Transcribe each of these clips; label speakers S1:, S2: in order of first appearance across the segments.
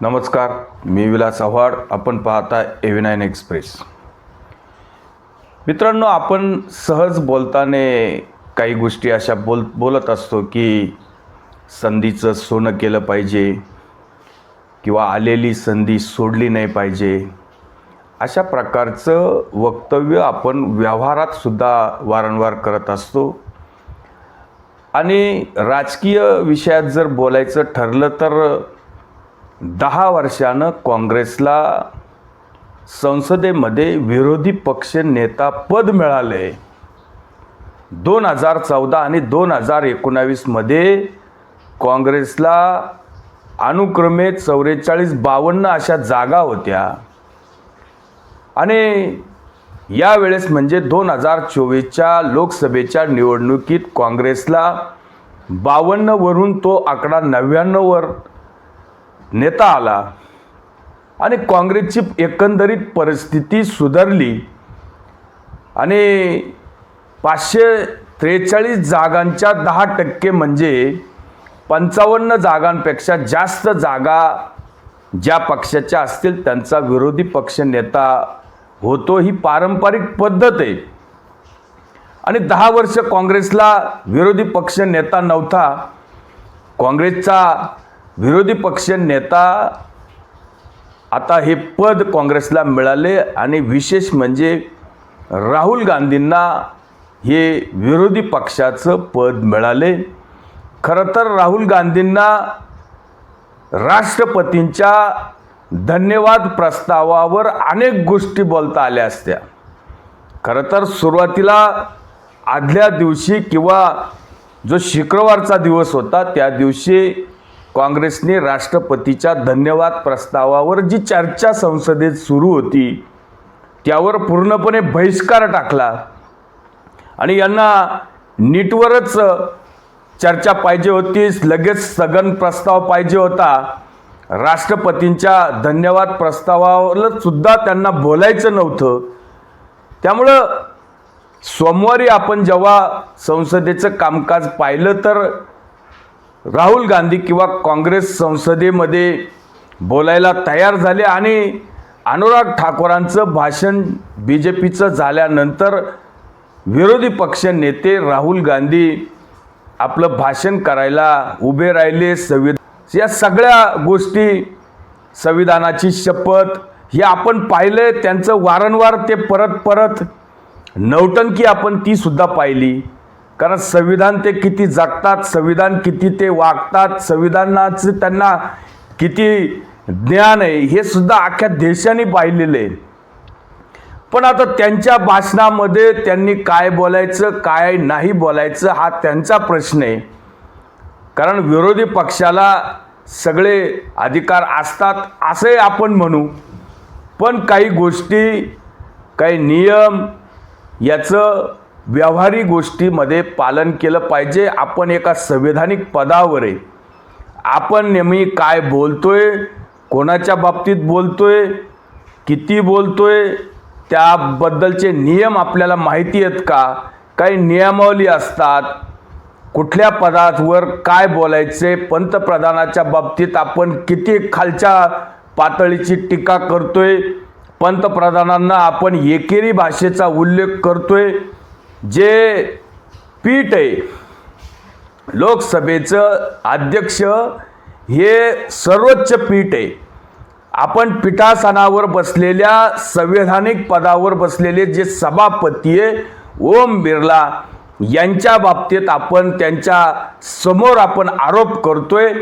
S1: नमस्कार मी विलास आव्हाड. आपण पाहता एव्हिनाईन एक्सप्रेस मित्रांनो आपण सहज बोलताना काही गोष्टी अशा बोल बोलत असतो की संधीचं सोनं केलं पाहिजे किंवा आलेली संधी सोडली नाही पाहिजे. अशा प्रकारचं वक्तव्य आपण व्यवहारात सुद्धा वारंवार करत असतो. आणि राजकीय विषयात जर बोलायचं ठरलं तर दहा वर्षानं काँग्रेसला संसदेमध्ये विरोधी पक्ष नेता पद मिळाले. दोन हजार चौदा आणि दोन हजार एकोणावीसमध्ये काँग्रेसला अनुक्रमे चौवेचाळीस बावन्न अशा जागा होत्या. आणि यावेळेस म्हणजे दोन हजार चोवीसच्या लोकसभेच्या निवडणुकीत काँग्रेसला बावन्नवरून तो आकडा नव्याण्णववर नेता आला आणि काँग्रेसची एकंदरीत परिस्थिती सुधारली आणि पाचशे त्रेचाळीस जागांच्या दहा टक्के म्हणजे पंचावन्न जागांपेक्षा जास्त जागा ज्या पक्षाच्या असतील त्यांचा विरोधी पक्ष नेता होतो ही पारंपरिक पद्धत आहे. आणि दहा वर्ष काँग्रेसला विरोधी पक्ष नेता नव्हता. काँग्रेसचा विरोधी पक्ष नेता आता हे पद काँग्रेसला मिळाले आणि विशेष म्हणजे राहुल गांधींना हे विरोधी पक्षाचं पद मिळाले. खरं तर राहुल गांधींना राष्ट्रपतींच्या धन्यवाद प्रस्तावावर अनेक गोष्टी बोलता आल्या असत्या. खरं तर सुरुवातीला आदल्या दिवशी किंवा जो शुक्रवारचा दिवस होता त्या दिवशी काँग्रेसने राष्ट्रपतीच्या धन्यवाद प्रस्तावावर जी चर्चा संसदेत सुरू होती त्यावर पूर्णपणे बहिष्कार टाकला. आणि यांना नीटवरच चर्चा पाहिजे होती लगेच स्थगन प्रस्ताव पाहिजे होता. राष्ट्रपतींच्या धन्यवाद प्रस्तावावर सुद्धा त्यांना बोलायचं नव्हतं. त्यामुळं सोमवारी आपण जेव्हा संसदेचं कामकाज पाहिलं तर राहुल गांधी किंवा काँग्रेस संसदेमध्ये बोलायला तयार झाले आणि अनुराग ठाकूरांचं भाषण बी जे पीचं झाल्यानंतर विरोधी पक्ष नेते राहुल गांधी आपलं भाषण करायला उभे राहिले. संविधान या सगळ्या गोष्टी संविधानाची शपथ हे आपण पाहिले त्यांचं वारंवार ते परत परत नौटंकी आपण ती सुद्धा पाहिली. कारण संविधान ते किती जगतात संविधान किती ते वागतात संविधानाचं त्यांना किती ज्ञान आहे हे सुद्धा अख्ख्या देशाने पाहिलेलं आहे. पण आता त्यांच्या भाषणामध्ये त्यांनी काय बोलायचं काय नाही बोलायचं हा त्यांचा प्रश्न आहे. कारण विरोधी पक्षाला सगळे अधिकार असतात असे आपण म्हणू. पण काही गोष्टी काही नियम याचं व्यावहारिक गोष्टीमध्ये पालन केलं पाहिजे. आपण एका संविधानिक पदावर आहे आपण नेहमी काय बोलतोय कोणाच्या बाबतीत बोलतोय किती बोलतोय त्याबद्दलचे नियम आपल्याला माहिती आहेत का? काही नियमावली असतात. कुठल्या पदावर काय बोलायचे पंतप्रधानाच्या बाबतीत आपण किती खालच्या पातळीची टीका करतोय पंतप्रधानांना आपण एकेरी भाषेचा उल्लेख करतोय जे पीठ आहे लोकसभेचं अध्यक्ष हे सर्वोच्च पीठ आहे. आपण पीठासनावर बसलेल्या संवैधानिक पदावर बसलेले जे सभापती आहे ओम बिर्ला यांच्या बाबतीत आपण त्यांच्यासमोर आपण आरोप करतोय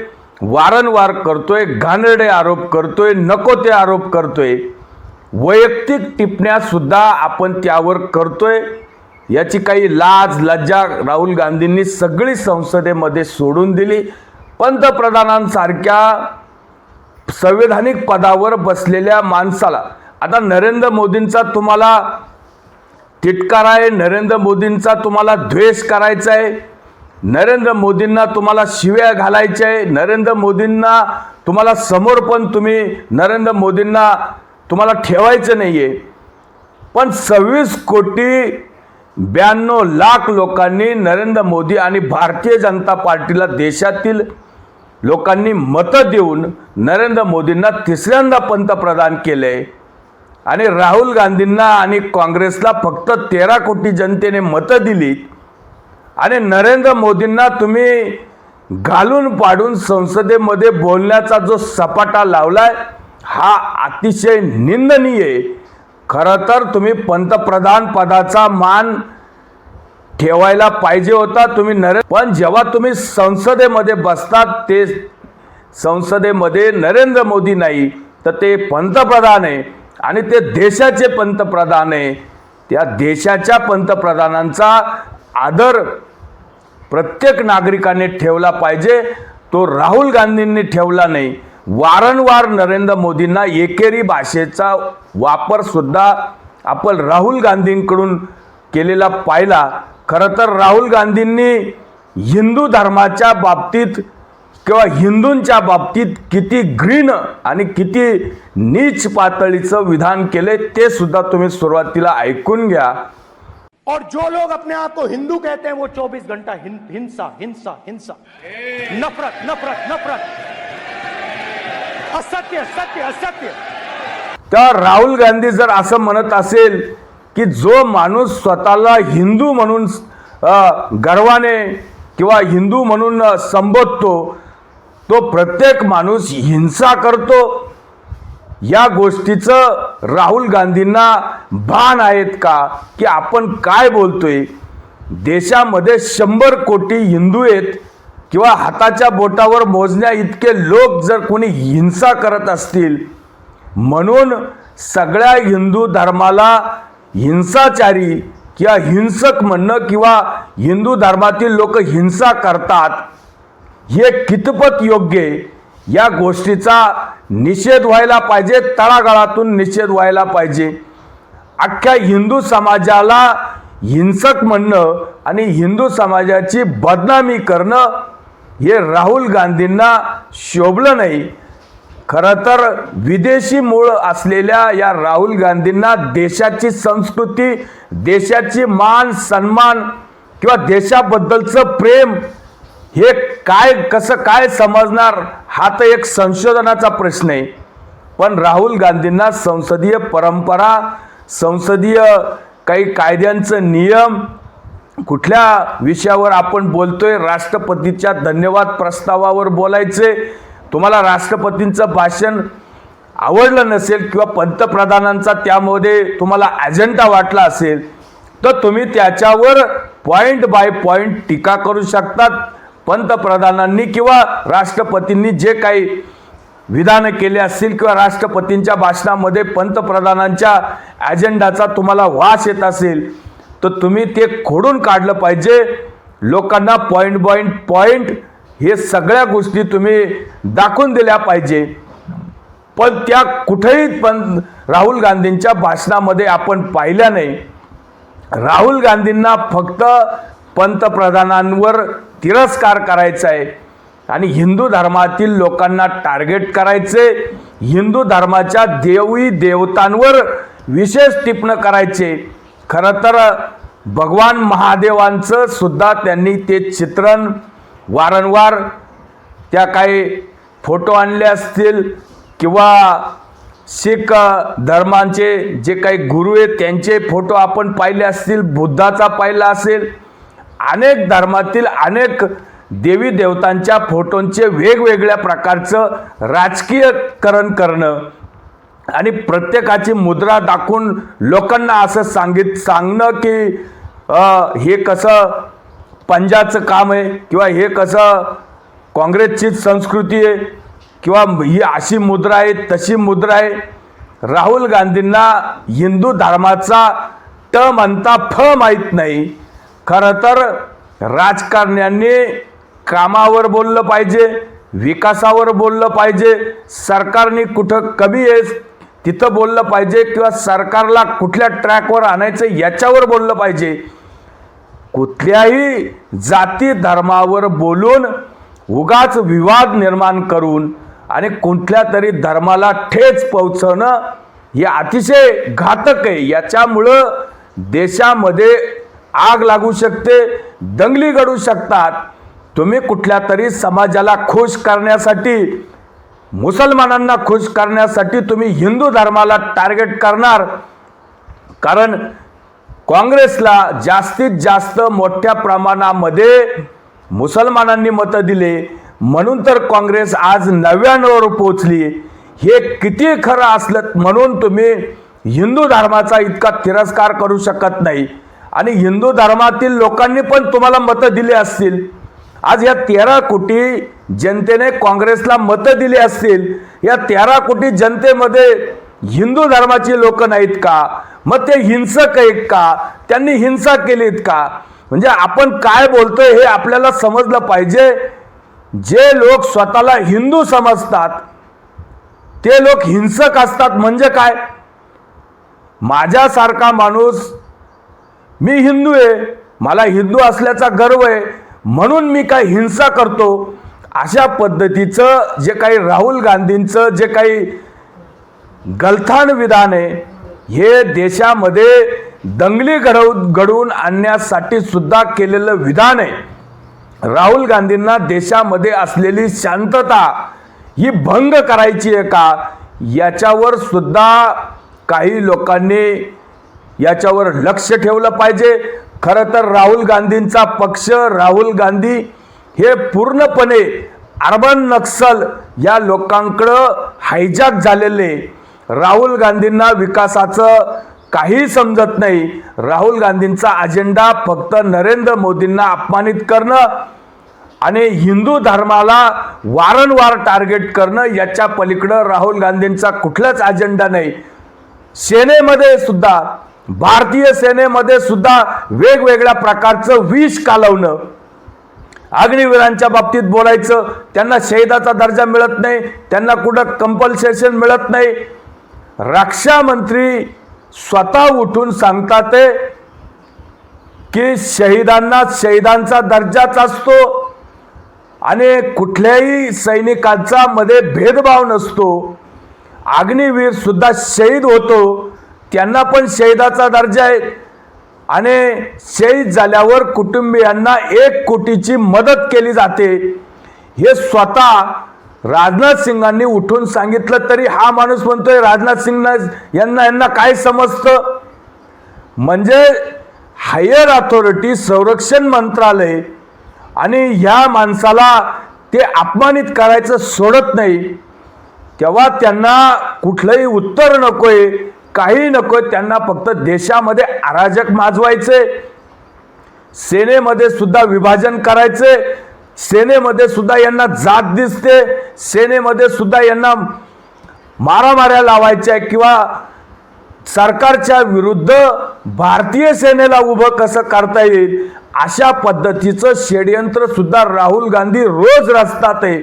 S1: वारंवार करतोय घाणेरडे आरोप करतोय नको ते आरोप करतोय. वैयक्तिक टिपण्यासुद्धा आपण त्यावर करतोय. याची काही लाज लज्जा राहुल गांधींनी सगळी संसदेमध्ये सोडून दिली. पंतप्रधानांसारख्या संवैधानिक पदावर बसलेल्या माणसाला. आता नरेंद्र मोदींचा तुम्हाला तिटकार आहे नरेंद्र मोदींचा तुम्हाला द्वेष करायचा आहे नरेंद्र मोदींना तुम्हाला शिव्या घालायच्या आहे नरेंद्र मोदींना तुम्हाला समोर पण तुम्ही नरेंद्र मोदींना तुम्हाला ठेवायचं नाही आहे पण सव्वीस कोटी ब्याण्णव लाख लोकांनी नरेंद्र मोदी आणि भारतीय जनता पार्टीला देशातील लोकांनी मतं देऊन नरेंद्र मोदींना तिसऱ्यांदा पंतप्रधान केले. आणि राहुल गांधींना आणि काँग्रेसला फक्त तेरा कोटी जनतेने मतं दिली आणि नरेंद्र मोदींना तुम्ही घालून पाडून संसदेमध्ये बोलण्याचा जो सपाटा लावलाय हा अतिशय निंदनीय आहे. खरं तर तुम्ही पंतप्रधान पदाचा मान ठेवायला पाहिजे होता तुम्ही नरे पण जेव्हा तुम्ही संसदेमध्ये बसतात ते संसदेमध्ये नरेंद्र मोदी नाही तर ते पंतप्रधान आहे. आणि ते देशाचे पंतप्रधान आहे. त्या देशाच्या पंतप्रधानांचा आदर प्रत्येक नागरिकाने ठेवला पाहिजे. तो राहुल गांधींनी ठेवला नाही. वारंवार नरेंद्र मोदींना एकेरी भाषेचा वापरसुद्धा आपण राहुल गांधींकडून केलेला पाहिला. खरं तर राहुल गांधींनी हिंदू धर्माच्या बाबतीत किंवा हिंदूंच्या बाबतीत किती ग्रीन आणि किती नीच पातळीचं विधान केले ते सुद्धा तुम्ही सुरुवातीला ऐकून घ्या.
S2: और जो लोग अपने आप को हिंदू कहते हैं वो 24 घंटा हिं, हिंसा हिंसा हिंसा। नफरत नफरत नफरत। असत्य असत्य असत्य.
S1: तर राहुल गांधी जर असं म्हणत असेल की जो माणूस स्वतःला हिंदू म्हणून गर्वाने किंवा हिंदू म्हणून संबोधतो तो प्रत्येक माणूस हिंसा करतो या गोष्टीचं राहुल गांधींना भान आहेत का? की आपण काय बोलतोय? देशामध्ये शंभर कोटी हिंदू आहेत किंवा हाताच्या बोटावर मोजण्या इतके लोक जर कोणी हिंसा करत असतील म्हणून सगळ्या हिंदू धर्माला हिंसाचारी किंवा हिंसक म्हणणं किंवा हिंदू धर्मातील लोक हिंसा करतात हे कितपत योग्य या गोष्टीचा निषेध व्हायला पाहिजे तळागाळातून निषेध व्हायला पाहिजे. अख्ख्या हिंदू समाजाला हिंसक म्हणणं आणि हिंदू समाजाची बदनामी करणं हे राहुल गांधींना शोभलं नाही. खरं तर विदेशी मूळ असलेल्या या राहुल गांधींना देशाची संस्कृती देशाची मान सन्मान किंवा देशाबद्दलचं प्रेम हे काय कसं काय समजणार हा तर एक संशोधनाचा प्रश्न आहे. पण राहुल गांधींना संसदीय परंपरा संसदीय काही कायद्यांचं नियम कुठल्या विषयावर आपण बोलतोय राष्ट्रपतीच्या धन्यवाद प्रस्तावावर बोलायचे तुम्हाला राष्ट्रपतींचं भाषण आवडलं नसेल किंवा पंतप्रधानांचा त्यामध्ये तुम्हाला अजेंडा वाटला असेल तर तुम्ही त्याच्यावर पॉईंट बाय पॉईंट टीका करू शकतात. पंतप्रधानांनी किंवा राष्ट्रपतींनी जे काही विधानं केले असतील किंवा राष्ट्रपतींच्या भाषणामध्ये पंतप्रधानांच्या अजेंडाचा तुम्हाला वास येत असेल तर तुम्ही ते खोडून काढलं पाहिजे. लोकांना पॉईंट पॉईंट पॉईंट हे सगळ्या गोष्टी तुम्ही दाखवून दिल्या पाहिजे. पण त्या कुठेही पण राहुल गांधींच्या भाषणामध्ये आपण पाहिल्या नाही. राहुल गांधींना फक्त पंतप्रधानांवर तिरस्कार करायचा आहे. आणि हिंदू धर्मातील लोकांना टार्गेट करायचे. हिंदू धर्माच्या देवी देवतांवर विशेष टिपणं करायचे. खरं तर भगवान महादेवांचं सुद्धा त्यांनी ते चित्रण वारंवार त्या काही फोटो आणले असतील किंवा शीख धर्मांचे जे काही गुरु आहेत त्यांचे फोटो आपण पाहिले असतील बुद्धाचा पाहिला असेल अनेक धर्मातील अनेक देवी देवतांच्या फोटोंचे वेगवेगळ्या प्रकारचं राजकीयकरण करणं आणि प्रत्येकाची मुद्रा दाखवून लोकांना असं सांगित सांगणं की हे कसं पंजाचं काम आहे किंवा हे कसं काँग्रेसचीच संस्कृती आहे किंवा ही अशी मुद्रा आहे तशी मुद्रा आहे. राहुल गांधींना हिंदू धर्माचा ट म्हणता फ माहीत नाही. खरं तर राजकारण्यांनी कामावर बोललं पाहिजे विकासावर बोललं पाहिजे. सरकारने कुठं कमी आहे तिथं बोललं पाहिजे किंवा सरकारला कुठल्या ट्रॅकवर आणायचं याच्यावर बोललं पाहिजे. कुठल्याही जाती धर्मावर बोलून उगाच विवाद निर्माण करून आणि कुठल्या तरी धर्माला ठेच पोहोचवणं हे अतिशय घातक आहे. याच्यामुळं देशामध्ये आग लागू शकते दंगली घडू शकतात. तुम्ही कुठल्या तरी समाजाला खुश करण्यासाठी मुसलमानांना खुश करण्यासाठी तुम्ही हिंदू धर्माला टार्गेट करणार. कारण काँग्रेसला जास्तीत जास्त मोठ्या प्रमाणामध्ये मुसलमानांनी मतं दिले. म्हणून तर काँग्रेस आज नव्याण्णववर पोचली हे किती खरं असलं म्हणून तुम्ही हिंदू धर्माचा इतका तिरस्कार करू शकत नाही. आणि हिंदू धर्मातील लोकांनी पण तुम्हाला मतं दिली असतील. आज या तेरा कोटी जनतेने काँग्रेसला मतं दिली असतील या तेरा कोटी जनतेमध्ये हिंदू धर्माची लोक नाहीत का? मग ते हिंसक आहेत का? त्यांनी हिंसा केलीत का? म्हणजे आपण काय बोलतोय हे आपल्याला समजलं पाहिजे. जे लोक स्वतःला हिंदू समजतात ते लोक हिंसक असतात म्हणजे काय? माझ्यासारखा माणूस मी हिंदू आहे मला हिंदू असल्याचा गर्व आहे म्हणून मी काय हिंसा करतो? अशा पद्धतीचं जे काही राहुल गांधींचं जे काही गलथान विधान आहे हे देशामध्ये दंगली घडव घडवून आणण्यासाठी सुद्धा केलेलं विधान आहे. राहुल गांधींना देशामध्ये असलेली शांतता ही भंग करायची आहे का? याच्यावर सुद्धा काही लोकांनी याच्यावर लक्ष ठेवलं पाहिजे. खरं तर राहुल गांधींचा पक्ष राहुल गांधी हे पूर्णपणे अर्बन नक्सल या लोकांकडं हायजॅक झालेले राहुल गांधींना विकासाचं काही समजत नाही. राहुल गांधींचा अजेंडा फक्त नरेंद्र मोदींना अपमानित करणं आणि हिंदू धर्माला वारंवार टार्गेट करणं याच्या पलीकडं राहुल गांधींचा कुठलाच अजेंडा नाही. सेनेमध्ये सुद्धा भारतीय सेनेमध्ये सुद्धा वेगवेगळ्या प्रकारचं विष कालवणं. अग्निवीरांच्या बाबतीत बोलायचं त्यांना शहीदाचा दर्जा मिळत नाही त्यांना कुठं कंपल्सेशन मिळत नाही. रक्षा मंत्री स्वतः उठून सांगतात की शहीदांना शहीदांचा दर्जाच असतो आणि कुठल्याही सैनिकांचा मध्ये भेदभाव नसतो. अग्निवीर सुद्धा शहीद होतो त्यांना पण शहीदाचा दर्जा आहे. आणि शहीद झाल्यावर कुटुंबियांना एक कोटीची मदत केली जाते. हे स्वतः राजनाथ सिंगांनी उठून सांगितलं तरी हा माणूस म्हणतोय राजनाथ सिंग यांना यांना काय समजतं? म्हणजे हायर अथॉरिटी संरक्षण मंत्रालय आणि ह्या माणसाला ते अपमानित करायचं सोडत नाही. तेव्हा त्यांना कुठलंही उत्तर नकोय. काही नको त्यांना फक्त देशामध्ये अराजक माजवायचे. सेनेमध्ये सुद्धा विभाजन करायचे. सेनेमध्ये सुद्धा यांना जात दिसते. सेनेमध्ये सुद्धा यांना मारामाऱ्या लावायच्या किंवा सरकारच्या विरुद्ध भारतीय सेनेला उभं कसं करता येईल अशा पद्धतीचं षडयंत्र सुद्धा राहुल गांधी रोज रचतात आहे.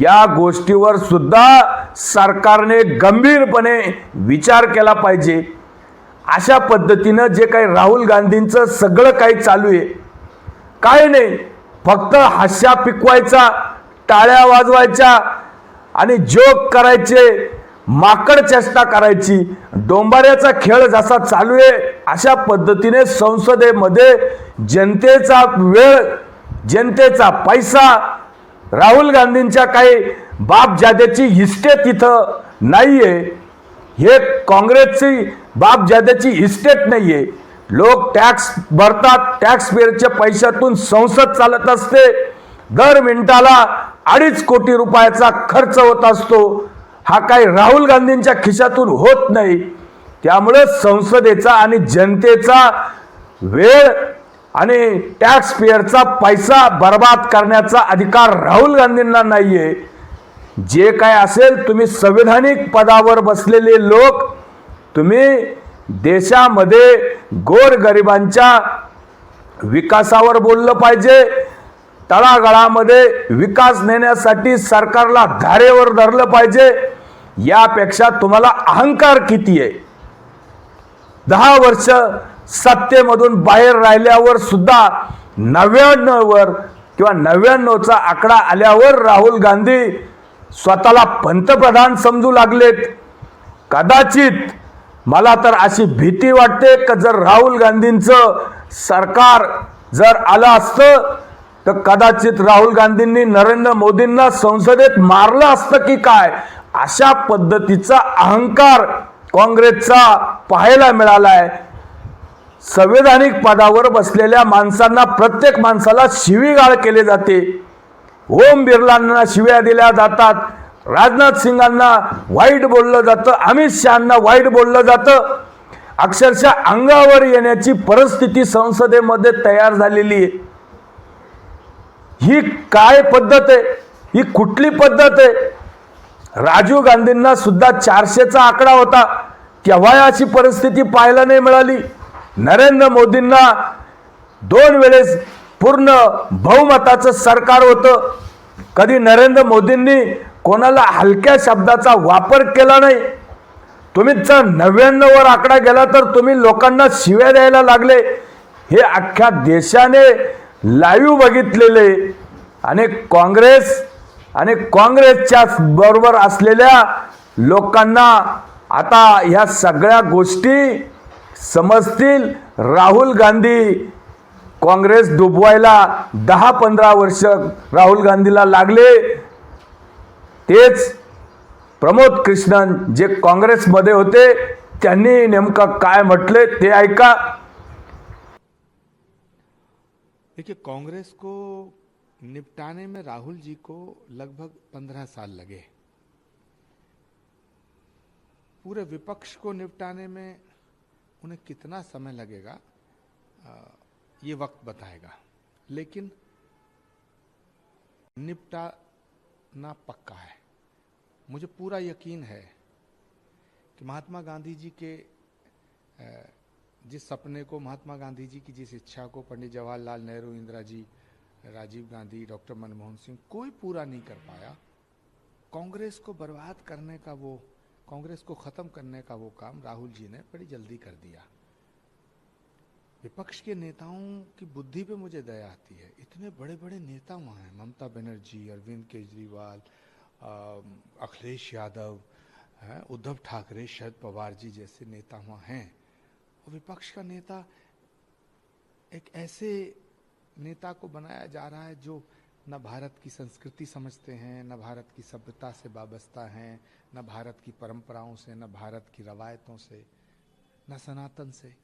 S1: या गोष्टीवर सुद्धा सरकारने गंभीरपणे विचार केला पाहिजे. अशा पद्धतीनं जे काही राहुल गांधींचं सगळं काही चालू आहे. काय नाही. फक्त हास्या पिकवायचा टाळ्या वाजवायच्या आणि जोक करायचे माकड चेष्टा करायची. डोंबाऱ्याचा खेळ जसा चालू आहे अशा पद्धतीने संसदेमध्ये जनतेचा वेळ जनतेचा पैसा राहुल गांधींच्या काही बाप जाद्याची इस्टेट तिथं आहे हे काँग्रेसची बाप जाद्याची इस्टेट आहे लोक टॅक्स भरतात टॅक्स पेअरच्या पैशातून संसद चालत असते. दर मिनिटाला अडीच कोटी रुपयाचा खर्च होत असतो. हा काही राहुल गांधींच्या खिशातून होत नाही. त्यामुळे संसदेचा आणि जनतेचा वेळ आणि टॅक्स पेअरचा पैसा बर्बाद करण्याचा अधिकार राहुल गांधींना नाही आहे जे काय असेल तुम्ही संविधानिक पदावर बसलेले लोक तुम्ही देशामध्ये गोरगरिबांच्या विकासावर बोललं पाहिजे. तळागाळामध्ये विकास नेण्यासाठी सरकारला धारेवर धरलं पाहिजे. यापेक्षा तुम्हाला अहंकार किती आहे? दहा वर्ष सत्तेमधून बाहेर राहिल्यावर सुद्धा नव्याण्णववर किंवा नव्याण्णवचा आकडा आल्यावर राहुल गांधी स्वतःला पंतप्रधान समजू लागलेत. कदाचित मला तर अशी भीती वाटते का जर राहुल गांधींचं सरकार जर आलं असतं तर कदाचित राहुल गांधींनी नरेंद्र मोदींना संसदेत मारलं असतं की काय? अशा पद्धतीचा अहंकार काँग्रेसचा पाहायला मिळालाय. संवैधानिक पदावर बसलेल्या माणसांना प्रत्येक माणसाला शिवीगाळ केले जाते. ओम बिर्लांना शिव्या दिल्या जातात. राजनाथ सिंगांना वाईट बोललं जातं. अमित शहाना वाईट बोललं जातं. अक्षरशः अंगावर येण्याची परिस्थिती संसदेमध्ये तयार झालेली आहे. ही काय पद्धत आहे? ही कुठली पद्धत आहे? राजीव गांधींना सुद्धा चारशेचा आकडा होता. केव्हा अशी परिस्थिती पाहायला नाही मिळाली. नरेंद्र मोदींना दोन वेळेस पूर्ण बहुमताचं सरकार होतं. कधी नरेंद्र मोदींनी कोणाला हलक्या शब्दाचा वापर केला नाही. तुम्ही जर नव्याण्णववर आकडा गेला तर तुम्ही लोकांना शिव्या द्यायला लागले. हे अख्ख्या देशाने लाईव्ह बघितलेले. आणि काँग्रेस आणि काँग्रेसच्या बरोबर असलेल्या लोकांना आता ह्या सगळ्या गोष्टी समजतील. राहुल गांधी काँग्रेस डुबवायला दहा पंधरा वर्ष राहुल गांधीला लागले. तेच प्रमोद कृष्णन जे काँग्रेसमध्ये होते त्यांनी नेमकं काय म्हटले ते ऐका.
S3: देखिए कांग्रेस को निपटाने में राहुल जी को लगभग पंद्रह साल लगे। पूरे विपक्ष को निपटाने में उन्हें कितना समय लगेगा? आ, ये वक्त बताएगा। लेकिन निपटाना पक्का है। मुझे पूरा यकीन है कि महात्मा गांधी जी के जिस सपने को, महात्मा गांधी जी की जिस इच्छा को पंडित जवाहरलाल नेहरू इंदिरा जी राजीव गांधी, डॉक्टर मनमोहन सिंह कोई पूरा नहीं कर पाया, कांग्रेस को बर्बाद करने का वो, कांग्रेस को खत्म करने का वो काम राहुल जी ने बड़ी जल्दी कर दिया। विपक्ष के नेताओं की बुद्धि पे मुझे दया आती है। इतने बड़े बड़े नेता वहाँ हैं। ममता बनर्जी अरविंद केजरीवाल अखिलेश यादव हैं, उद्धव ठाकरे शरद पवार जी जैसे नेता वहाँ हैं। और विपक्ष का नेता एक ऐसे नेता को बनाया जा रहा है जो न भारत की संस्कृति समझते हैं न भारत की सभ्यता से वाबस्ता हैं न भारत की परंपराओं से न भारत की रवायतों से न सनातन से।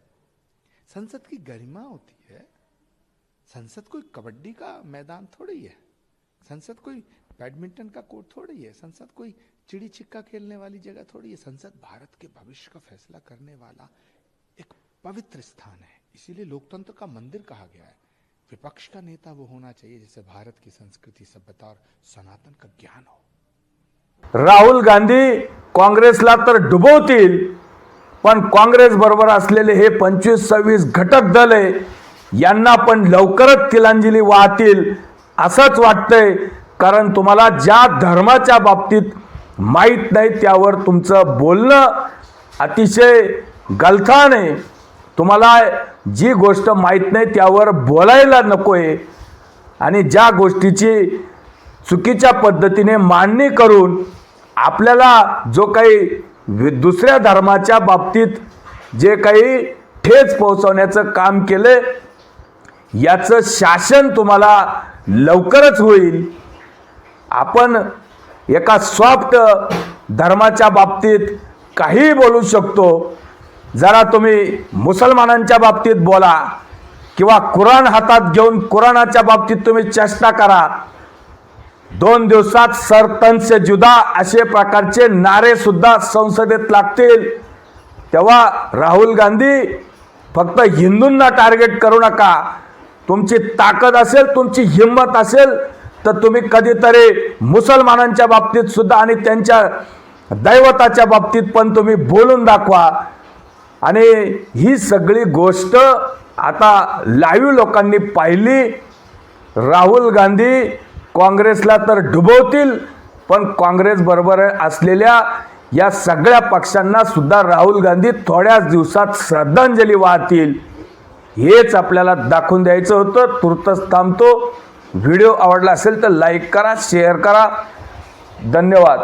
S3: संसद की गरिमा होती है। संसद कोई कबड्डी का मैदान थोड़ी है। संसद कोई बैडमिंटन का कोर्ट थोड़ी है। संसद कोई चिड़ी छिक्का खेलने वाली जगह थोड़ी है। संसद भारत के भविष्य का फैसला करने वाला एक पवित्र स्थान है। इसीलिए लोकतंत्र का मंदिर कहा गया है। विपक्ष का नेता वो होना चाहिए जिसे भारत की संस्कृति, सभ्यता और सनातन का ज्ञान हो।
S1: राहुल गांधी काँग्रेसला तर डुबवतील पण काँग्रेस बरोबर असलेले हे पंचवीस सव्वीस घटक दल आहे यांना पण लवकरच तिलांजली वाहतील असंच वाटतंय. कारण तुम्हाला ज्या धर्माच्या बाबतीत माहीत नाही त्यावर तुमचं बोलणं अतिशय गलथान आहे. तुम्हाला जी गोष्ट माहीत नाही त्यावर बोलायला नको आहे आणि ज्या गोष्टीची चुकीच्या पद्धतीने मांडणी करून आपल्याला जो काही दुसऱ्या धर्माच्या बाबतीत जे काही ठेच पोहोचवण्याचं काम केले याचं शासन तुम्हाला लवकरच होईल. आपण एका सॉफ्ट धर्माच्या बाबतीत काहीही बोलू शकतो. जरा तुम्ही मुसलमानांच्या बाबतीत बोला किंवा कुराण हातात घेऊन कुराणाच्या बाबतीत तुम्ही चेष्टा करा. दोन दिवसात सरतन जुदा असे प्रकारचे नारे सुद्धा संसदेत लागतील. तेव्हा राहुल गांधी फक्त हिंदूंना टार्गेट करू नका. तुमची ताकद असेल तुमची हिंमत असेल तर तुम्ही कधीतरी मुसलमानांच्या बाबतीत सुद्धा आणि त्यांच्या दैवताच्या बाबतीत पण तुम्ही बोलून दाखवा. आणि ही सगळी गोष्ट आता लाईव्ह लोकांनी पाहिली. राहुल गांधी काँग्रेसला तर डुबवतील पण काँग्रेसबरोबर असलेल्या या सगळ्या पक्षांना सुद्धा राहुल गांधी थोड्याच दिवसात श्रद्धांजली वाहतील. हेच आपल्याला दाखवून द्यायचं होतं. तुर्तच थांबतो. व्हिडिओ आवडला असेल तर लाईक करा शेअर करा. धन्यवाद.